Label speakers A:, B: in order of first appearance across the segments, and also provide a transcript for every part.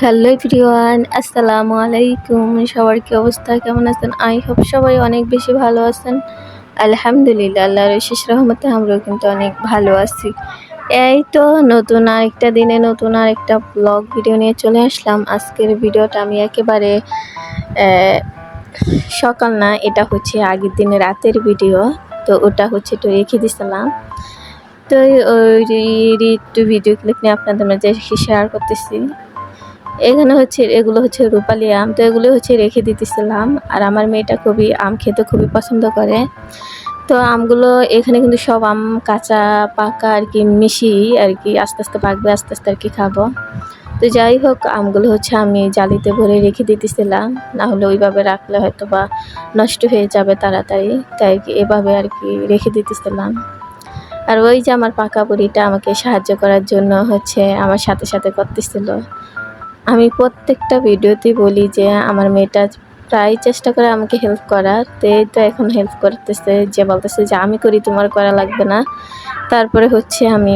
A: Hello everyone, আসসালামু আলাইকুম। সবার কি অবস্থা? কেমন আছেন? আই হোপ সবাই অনেক বেশি ভালো আছেন। আলহামদুলিল্লাহ, আল্লাহর শেষ রহমতে আমরাও কিন্তু অনেক ভালো আছি। এই তো নতুন আরেকটা দিনে নতুন আরেকটা ব্লগ ভিডিও নিয়ে চলে আসলাম। আজকের ভিডিওটা আমি একেবারে সকাল না, এটা হচ্ছে আগের দিনে রাতের ভিডিও তো ওটা হচ্ছে একটু রেখে দিছিলাম। তো ওই ভিডিও ক্লিপ নিয়ে আপনাদের মাঝে শেয়ার করতেছি। এখানে হচ্ছে, এগুলো হচ্ছে রূপালি আম, তো এগুলো হচ্ছে রেখে দিতেছিলাম। আর আমার মেয়েটা খুবই, আম খেতে খুবই পছন্দ করে। তো আমগুলো এখানে কিন্তু সব আম কাঁচা, পাকা আর কি মিশিয়ে আর কি, আস্তে আস্তে পাকবে আস্তে আস্তে আর কি খাব। তো যাই হোক, আমগুলো হচ্ছে আমি জালিতে ভরে রেখে দিতেছিলাম। না হলে ওইভাবে রাখলে হয়তো বা নষ্ট হয়ে যাবে তাড়াতাড়ি। তাই কি এভাবে আর কি রেখে দিতেছিলাম। আর ওই যে আমার পাকা বুড়িটা আমাকে সাহায্য করার জন্য হচ্ছে আমার সাথে সাথে করতেছিল। আমি প্রত্যেকটা ভিডিওতেই বলি যে আমার মেয়েটা প্রায় চেষ্টা করে আমাকে হেল্প করার। তো তো এখন হেল্প করতেছে, যে বলতেছে যে আমি করি, তোমার করা লাগবে না। তারপরে হচ্ছে আমি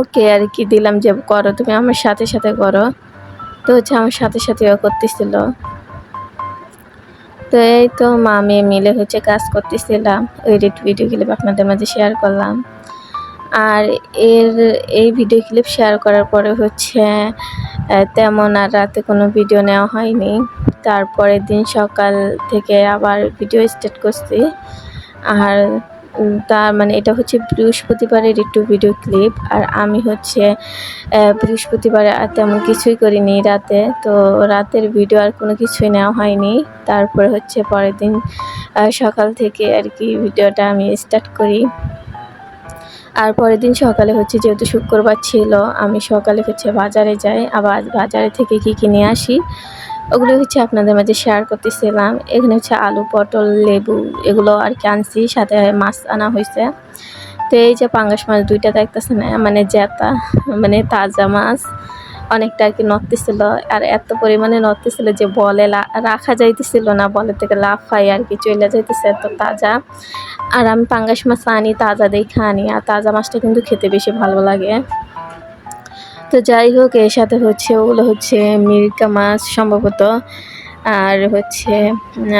A: ওকে আর কি দিলাম যে করো, তুমি আমার সাথে সাথে করো। তো হচ্ছে আমার সাথে সাথে ও করতেছিল। তো এই তো মা মেয়ে মিলে হচ্ছে কাজ করতেছিলাম এডিট ভিডিও ক্লিপ আপনাদের মাঝে শেয়ার করলাম। আর এর, এই ভিডিও ক্লিপ শেয়ার করার পরে হচ্ছে তেমন আর রাতে কোনো ভিডিও নেওয়া হয়নি। তারপরের দিন সকাল থেকে আবার ভিডিও স্টার্ট করছি। আর তার মানে এটা হচ্ছে বৃহস্পতিবারের একটু ভিডিও ক্লিপ আর আমি হচ্ছে বৃহস্পতিবারে আর তেমন কিছুই করিনি রাতে। তো রাতের ভিডিও আর কোনো কিছুই নেওয়া হয়নি। তারপরে হচ্ছে পরের দিন সকাল থেকে আর কি ভিডিওটা আমি স্টার্ট করি। আর পরের দিন সকালে হচ্ছে যেহেতু শুক্রবার ছিল, আমি সকালে হচ্ছে বাজারে যাই, আবার বাজারে থেকে কি কিনে আসি, ওগুলো হচ্ছে আপনাদের মাঝে শেয়ার করতেছিলাম। এখানে হচ্ছে আলু, পটল, লেবু এগুলো আর কি আনছি, সাথে মাছ আনা হয়েছে। তো এই যে পাঙ্গাস মাছ দুইটা দেখতেছে না মানে জ্যাতা মানে তাজা মাছ। অনেকটা আর কি নড়তেছিল আর এত পরিমাণে নড়তেছিল যে বলে রাখা যাইতেছিল না, বলে থেকে লাফাই আর কি চলে যাইতেছে এত তাজা। আর আমি পাঙ্গাস মাছ আনি, তাজা দেখে আনি, আর তাজা মাছটা কিন্তু খেতে বেশি ভালো লাগে। তো যাই হোক, এর সাথে হচ্ছে ওগুলো হচ্ছে মিরকা মাছ সম্ভবত। আর হচ্ছে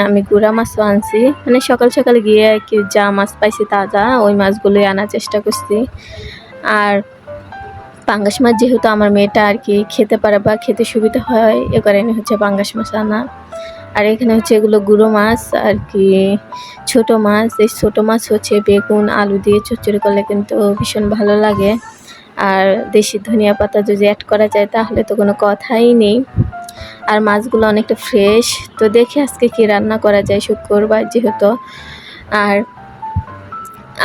A: আমি গুড়া মাছও আনছি। মানে সকাল সকাল গিয়ে আর কি যা মাছ পাইছি তাজা, ওই মাছগুলোই আনার চেষ্টা করছি। আর পাঙ্গাস মাছ যেহেতু আমার মেয়েটা আর কি খেতে পারে বা খেতে সুবিধা হয়, এ কারণে হচ্ছে পাঙ্গাস মাছ আনা। আর এখানে হচ্ছে এগুলো গুঁড়ো মাছ আর কি ছোট মাছ। এই ছোট মাছ হচ্ছে বেগুন, আলু দিয়ে চচ্চড়ি করলে কিন্তু ভীষণ ভালো লাগে। আর দেশি ধনিয়া পাতা যদি অ্যাড করা যায় তাহলে তো কোনো কথাই নেই। আর মাছগুলো অনেকটা ফ্রেশ তো দেখি আজকে কি রান্না করা যায় শুক্রবার যেহেতু। আর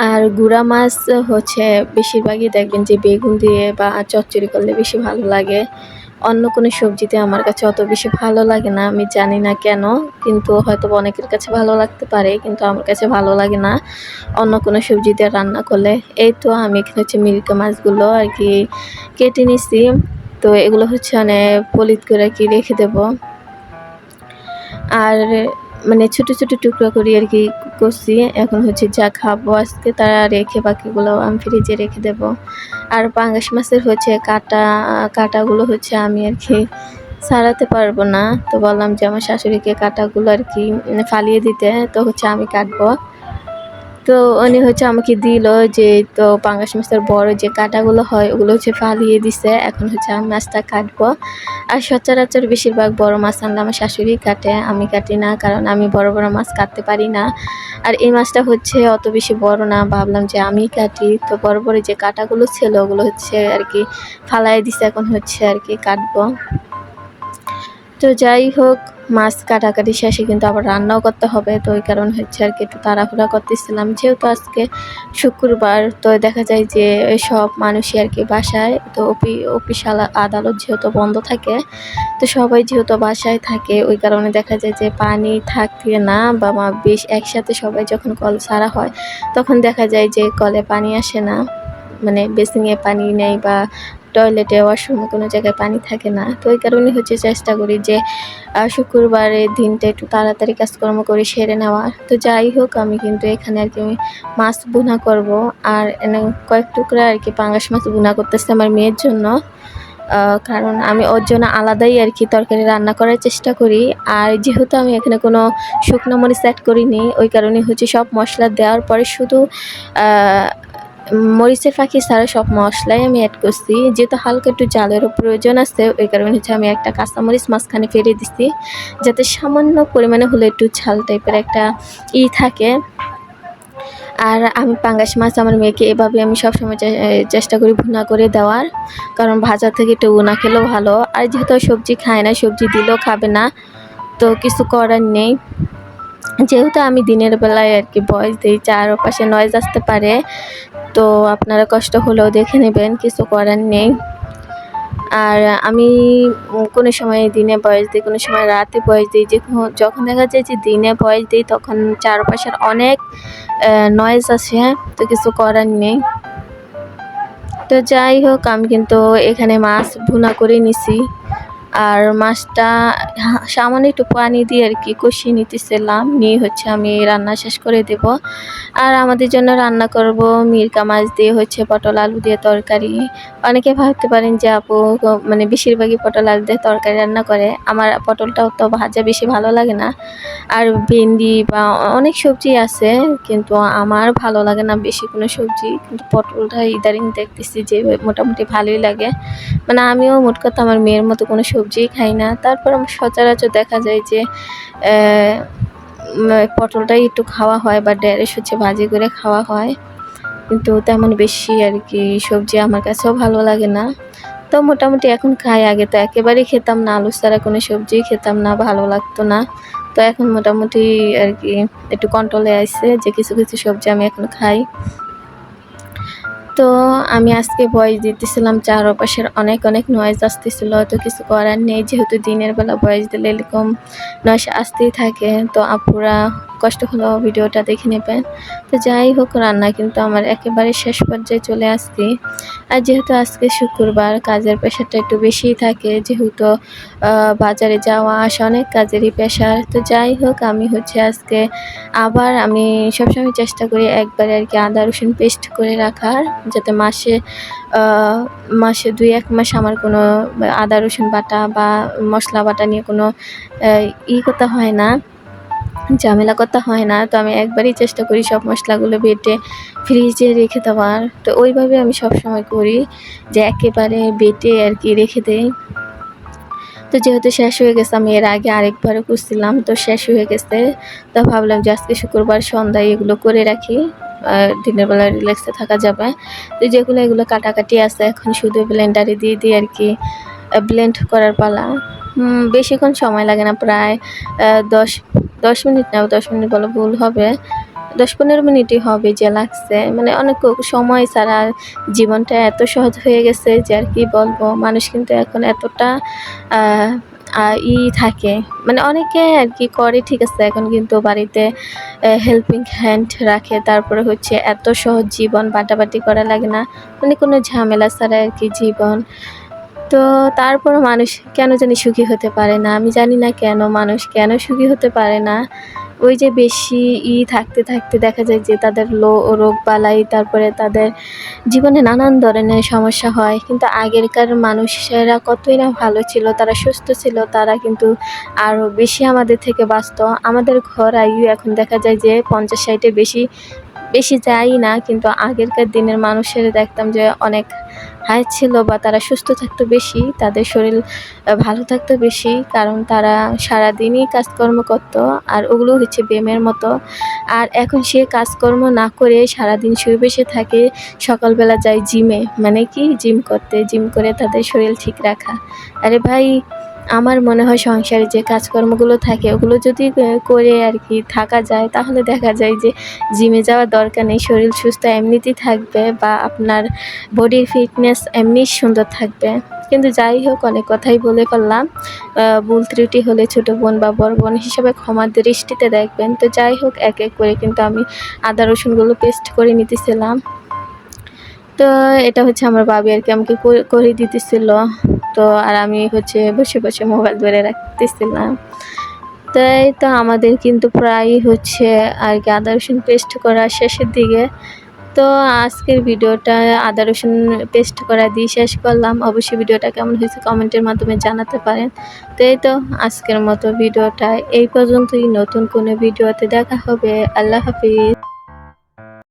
A: আর গুঁড়া মাছ হচ্ছে বেশিরভাগই দেখবেন যে বেগুন দিয়ে বা চচ্চড়ি করলে বেশি ভালো লাগে। অন্য কোনো সবজিতে আমার কাছে অত বেশি ভালো লাগে না, আমি জানি না কেন, কিন্তু হয়তো অনেকের কাছে ভালো লাগতে পারে, কিন্তু আমার কাছে ভালো লাগে না। অন্য কোনো সবজি দিয়ে রান্না করলে, এই তো আমি এখানে হচ্ছে মিল্কা মাছগুলো আর কি কেটে নিছি। তো এগুলো হচ্ছে মানে পলিত করে কি রেখে দেবো। আর মানে ছোট ছোট টুকরো করে আর কি করছি। এখন হচ্ছে যা খাব, আজকে তারা রেখে বাকিগুলো আমি ফ্রিজে রেখে দেব। আর পাঙ্গাস মাছের হচ্ছে কাটা, কাটাগুলো হচ্ছে আমি আর কি সারাতে পারব না। তো বললাম যে আমার শাশুড়িকে কাটাগুলো আর কি ফালিয়ে দিতে। তো হচ্ছে আমি কাটবো। তো উনি হচ্ছে আমাকে দিল যে, তো পাঙ্গাস মাছের বড় যে কাটাগুলো হয়, ওগুলো হচ্ছে ফালিয়ে দিছে। এখন হচ্ছে আমি মাছটা কাটবো। আর সচরাচর বেশিরভাগ বড় মাছ আনলে আমার শাশুড়ি কাটে, আমি কাটি না, কারণ আমি বড় বড় মাছ কাটতে পারি না। আর এই মাছটা হচ্ছে অত বেশি বড় না, ভাবলাম যে আমি কাটি। তো বড় বড় যে কাটাগুলো ছিল, ওগুলো হচ্ছে আর কি ফালাই দিছে, এখন হচ্ছে আর কি কাটবো। তো যাই হোক, মাছ কাটাকাটি শেষে কিন্তু আবার রান্নাও করতে হবে। তো ওই কারণ হচ্ছে আর কি একটু তাড়াহুড়া করতেছিলাম। যেহেতু আজকে শুক্রবার, তো দেখা যায় যে সব মানুষই আর কি বাসায়, তো অফি অফিস আদালত যেহেতু বন্ধ থাকে, তো সবাই যেহেতু বাসায় থাকে, ওই কারণে দেখা যায় যে পানি থাকতে না বা মা বেশ একসাথে সবাই যখন কল সারা হয়, তখন দেখা যায় যে কলে পানি আসে না। মানে বেসিংয়ে পানি নেই বা টয়লেটে, ওয়াশরুমে কোনো জায়গায় পানি থাকে না। তো ওই কারণে হচ্ছে চেষ্টা করি যে শুক্রবারের দিনটা একটু তাড়াতাড়ি কাজকর্ম করে সেরে নেওয়া তো যাই হোক, আমি কিন্তু এখানে আর কি আমি মাছ ভুনা করব। আর কয়েক টুকরা আর কি পাঙ্গাস মাছ ভুনা করতেছে আমার মেয়ের জন্য। কারণ আমি ওর জন্য আলাদাই আর কি তরকারি রান্না করার চেষ্টা করি। আর যেহেতু আমি এখানে কোনো শুকনো মরিচ অ্যাড করিনি, ওই কারণে হচ্ছে সব মশলা দেওয়ার পরে শুধু মরিচের পাখি ছাড়া সব মশলাই আমি অ্যাড করছি। যেহেতু হালকা একটু জালেরও প্রয়োজন আছে, ওই কারণে হচ্ছে আমি একটা কাঁচামরিচ মাঝখানে ফেলে দিছি, যাতে সামান্য পরিমাণে হলে একটু ঝাল টাইপের একটা ই থাকে। আর আমি পাঙ্গাস মাছ আমার মেয়েকে এভাবে আমি সবসময় চেষ্টা করি ভুনা করে দেওয়ার, কারণ ভাজা থেকে একটু উনা খেলেও ভালো। আর যেহেতু সবজি খায় না, সবজি দিলেও খাবে না, তো কিছু করার নেই। যেহেতু আমি দিনের বেলায় আর কি বয়স দিই, চারপাশে নয়েজ আসতে পারে, তো আপনারা কষ্ট হলেও দেখে নেবেন, কিছু করার নেই। আর আমি কোনো সময় দিনে বয়স দিই, কোনো সময় রাতে বয়স দিই, যে যখন দেখা যায় যে দিনে বয়স দিই, তখন চারপাশের অনেক নয়েজ আসে, তো কিছু করার নেই। তো যাই হোক, আমি কিন্তু এখানে মাছ ভুনা করে নিছি। আর মাছটা সামান্য একটু পানি দিয়ে আর কি কষিয়ে নিতেছিলাম। নিয়ে হচ্ছে আমি রান্না শেষ করে দেব। আর আমাদের জন্য রান্না করব মিরকা মাছ দিয়ে হচ্ছে পটল আলু দিয়ে তরকারি। অনেকে ভাবতে পারেন যে আপু মানে বেশিরভাগই পটল আলু দিয়ে তরকারি রান্না করে। আমার পটলটাও তো ভাজা বেশি ভালো লাগে না। আর ভেন্ডি বা অনেক সবজি আছে, কিন্তু আমার ভালো লাগে না বেশি কোনো সবজি। কিন্তু পটলটা ইদারিং দেখতেছি যে মোটামুটি ভালোই লাগে। মানে আমিও মোট কথা আমার মেয়ের মতো কোনো সবজিই খাই না। তারপর আমার সচরাচর দেখা যায় যে পটলটাই একটু খাওয়া হয় বা ড্যারেস হচ্ছে ভাজি করে খাওয়া হয়। কিন্তু তেমন বেশি আর কি সবজি আমার কাছেও ভালো লাগে না। তো মোটামুটি এখন খাই আগে তো একেবারেই খেতাম না, আলু ছাড়া কোনো সবজিই খেতাম না, ভালো লাগতো না। তো এখন মোটামুটি আর কি একটু কন্ট্রোলে আসছে যে কিছু কিছু সবজি আমি এখন খাই। তো আমি আজকে ভয়েস দিতেছিলাম চারপাশের অনেক অনেক নয়েজ আসতেছিল, তো কিছু করার নেই। যেহেতু দিনের বেলা ভয়েস দিলে এরকম নয়েজ আসতেই থাকে, তো আপুরা কষ্ট হলেও ভিডিওটা দেখে নেবেন। তো যাই হোক, রান্না কিন্তু আমার একেবারে শেষ পর্যায়ে চলে আসছি। আর যেহেতু আজকে শুক্রবার, কাজের প্রেশারটা একটু বেশিই থাকে, যেহেতু বাজারে যাওয়া আসা অনেক কাজেরই প্রেশার। তো যাই হোক, আমি হচ্ছে আজকে আবার আমি সবসময় চেষ্টা করি একবারে আর কি আদা, রসুন পেস্ট করে রাখার, যাতে মাসে মাসে দুই এক মাস আমার কোনো আদা, রসুন বাটা বা মশলা বাটা নিয়ে কোনো ই করতে হয় না। ঝামেলা করতে হয় না। তো আমি একবারই চেষ্টা করি সব মশলাগুলো বেটে ফ্রিজে রেখে দেওয়ার। তো ওইভাবে আমি সব সময় করি যে একেবারে বেটে আর কি রেখে দেই। তো যেহেতু শেষ হয়ে গেছে, আমি এর আগে আরেকবারও করছিলাম, তো শেষ হয়ে গেছে। তো ভাবলাম যে আজকে শুক্রবার সন্ধ্যায় এগুলো করে রাখি দিনের বেলা রিল্যাক্সে থাকা যাবে। তো যেগুলো, এগুলো কাটাকাটি আছে, এখন শুধু ব্লেন্ডারে দিয়ে দিয়ে আর কি ব্লেন্ড করার পালা। বেশিক্ষণ সময় লাগে না, প্রায় দশ দশ মিনিট না, দশ মিনিট বলা ভুল হবে। দশ পনেরো মিনিটই হবে যে লাগছে। মানে অনেক সময় ছাড়া জীবনটা এত সহজ হয়ে গেছে যে আর কি বলব, মানুষ কিন্তু এখন এতটা ই থাকে। মানে অনেকে আর কি করে, ঠিক আছে, এখন কিন্তু বাড়িতে হেল্পিং হ্যান্ড রাখে। তারপরে হচ্ছে এত সহজ জীবন, বাটাবাটি করা লাগে না। মানে কোনো ঝামেলা ছাড়া আর কি জীবন। তো তারপর মানুষ কেন জানি সুখী হতে পারে না? আমি জানি না কেন মানুষ কেন সুখী হতে পারে না? ওই যে বেশি ই থাকতে থাকতে দেখা যায় যে তাদের লো রোগ বালাই তারপরে তাদের জীবনে নানান ধরনের সমস্যা হয়। কিন্তু আগেরকার মানুষেরা কতই না ভালো ছিল, তারা সুস্থ ছিল, তারা কিন্তু আরও বেশি আমাদের থেকে বাঁচত। আমাদের ঘর আয়ু এখন দেখা যায় যে পঞ্চাশ ষাটের বেশি বেশি যাই না। কিন্তু আগেরকার দিনের মানুষের দেখতাম যে অনেক হাই ছিল বা তারা সুস্থ থাকতো বেশি, তাদের শরীর ভালো থাকতো বেশি, কারণ তারা সারাদিনই কাজকর্ম করত আর ওগুলো হচ্ছে ব্যায়ামের মতো। আর এখন সে কাজকর্ম না করে সারাদিন শুয়ে বসে থাকে, সকালবেলা যায় জিমে মানে কি? জিম করতে জিম করে তাদের শরীর ঠিক রাখা। আরে ভাই আমার মনে হয় সংসারে যে কাজকর্মগুলো থাকে, ওগুলো যদি করে আর কি থাকা যায়, তাহলে দেখা যায় যে জিমে যাওয়ার দরকার নেই, শরীর সুস্থ এমনিতেই থাকবে বা আপনার বডির ফিটনেস এমনি সুন্দর থাকবে। কিন্তু যাই হোক, অনেক কথাই বলে ফেললাম। ভুল ত্রুটি হলে ছোটো বোন বা বড় বোন হিসাবে ক্ষমার দৃষ্টিতে দেখবেন। তো যাই হোক, এক এক করে কিন্তু আমি আদা রসুনগুলো পেস্ট করে নিতেছিলাম। তো এটা হচ্ছে আমার বাবি আর কি আমাকে করে দিতেছিল। তো আর আমি হচ্ছে বসে বসে মোবাইল ধরে রাখতেছিলাম। তাই তো আমাদের কিন্তু প্রায় হচ্ছে আর কি আদা রসুন পেস্ট করা শেষের দিকে। তো আজকের ভিডিওটা আদা রসুন পেস্ট করা দিয়ে শেষ করলাম। অবশ্যই ভিডিওটা কেমন হয়েছে কমেন্টের মাধ্যমে জানাতে পারেন। তো এই তো আজকের মতো ভিডিওটা এই পর্যন্তই। নতুন কোনো ভিডিওতে দেখা হবে। আল্লাহ হাফিজ।